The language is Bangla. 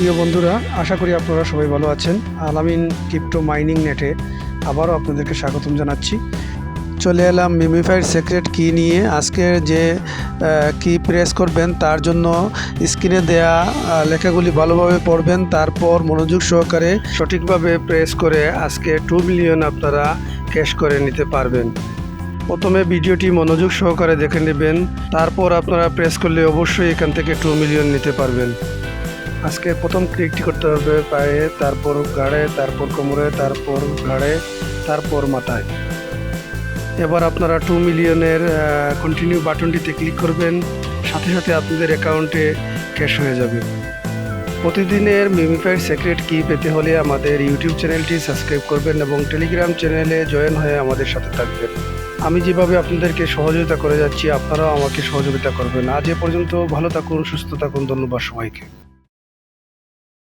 প্রিয় বন্ধুরা, আশা করি আপনারা সবাই ভালো আছেন। আলামিন ক্রিপ্টো মাইনিং নেটে আবারও আপনাদেরকে স্বাগতম জানাচ্ছি। চলে এলাম মিমিফাইড সিক্রেট কি নিয়ে। আজকে যে কি প্রেস করবেন তার জন্য স্ক্রিনে দেয়া লেখাগুলি ভালোভাবে পড়বেন, তারপর মনোযোগ সহকারে সঠিকভাবে প্রেস করে আজকে টু মিলিয়ন আপনারা ক্যাশ করে নিতে পারবেন। প্রথমে ভিডিওটি মনোযোগ সহকারে দেখে নেবেন, তারপর আপনারা প্রেস করলে অবশ্যই এখান থেকে টু মিলিয়ন নিতে পারবেন। আজকে প্রথম ক্লিকটি করতে হবে পায়ে, তারপর ঘাড়ে, তারপর কোমরে, তারপর ঘাড়ে, তারপর মাথায়। এবার আপনারা টু মিলিয়নের কন্টিনিউ বাটনটিতে ক্লিক করবেন, সাথে সাথে আপনাদের অ্যাকাউন্টে ক্যাশ হয়ে যাবে। প্রতিদিনের মিমিফাইড সিক্রেট কি পেতে হলে আমাদের ইউটিউব চ্যানেলটি সাবস্ক্রাইব করবেন এবং টেলিগ্রাম চ্যানেলে জয়েন হয়ে আমাদের সাথে থাকবেন। আমি যেভাবে আপনাদেরকে সহযোগিতা করে যাচ্ছি, আপনারাও আমাকে সহযোগিতা করবেন। আজ এ পর্যন্ত ভালো থাকুন, সুস্থ থাকুন, ধন্যবাদ সবাইকে।